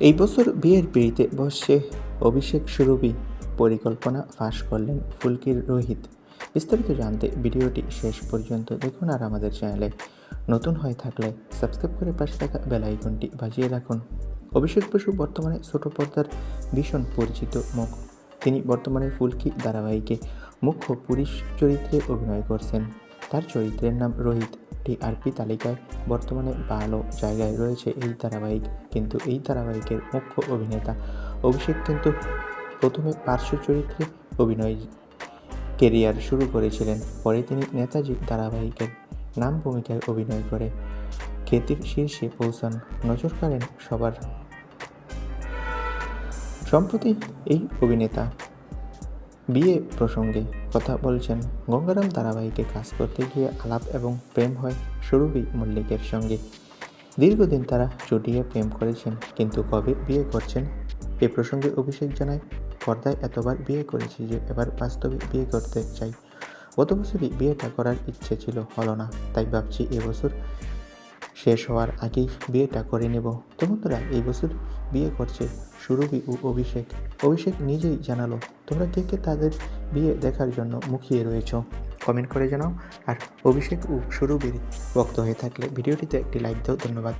এই বছর বিয়ের পিড়িতে বসছে অভিষেক সুরভি পরিকল্পনা ফাঁস করলেন ফুলকির রোহিত। বিস্তারিত জানতে ভিডিওটি শেষ পর্যন্ত দেখুন আর আমাদের চ্যানেলে নতুন হয়ে থাকলে সাবস্ক্রাইব করে পাশে থাকা বেল আইকনটি বাজিয়ে রাখুন। অভিষেক বসু বর্তমানে ছোট পর্দার ভীষণ পরিচিত মুখ। তিনি বর্তমানে ফুলকি ধারাবাহিকে মুখ্য পুরুষ চরিত্রে অভিনয় করছেন। তার চরিত্রের নাম রোহিত। টিআরপি তালিকায় বর্তমানে ভালো জায়গায় রয়েছে এই ধারাবাহিক, কিন্তু এই ধারাবাহিকের মুখ্য অভিনেতা অভিষেক কিন্তু প্রথমে পার্শ্ব চরিত্রে অভিনয় কেরিয়ার শুরু করেছিলেন। পরে তিনি নেতাজি ধারাবাহিকের নাম ভূমিকায় অভিনয় করে খ্যাতির শীর্ষে পৌঁছান। নজর কাড়েন সবার। সম্প্রতি এই অভিনেতা বিয়ে প্রসঙ্গে কথা বলছেন গঙ্গারাম ধারাবাহিকে কাজ করতে গিয়ে আলাপ এবং প্রেম হয় সুরভি মল্লিকের সঙ্গে। দীর্ঘদিন তারা চুটিয়ে প্রেম করেছেন, কিন্তু কবে বিয়ে করছেন? এ প্রসঙ্গে অভিষেক জানায়, পর্দায় এতবার বিয়ে করেছি যে এবার বাস্তবে বিয়ে করতে চাই। গত বছরই বিয়েটা করার ইচ্ছে ছিল হলো না, তাই ভাবছি এবছর শেষ হওয়ার আগেই বিয়েটা করে নেব। তো বন্ধুরা, এই বছর বিয়ে করছে সুরভি ও অভিষেক। অভিষেক নিজেই জানালো, তোমরা কে কে তাদের বিয়ে দেখার জন্য মুখিয়ে রয়েছ? কমেন্ট করে জানাও। আর অভিষেক ও সুরভির ভক্ত হয়ে থাকলে ভিডিওটিতে একটি লাইক দাও। ধন্যবাদ।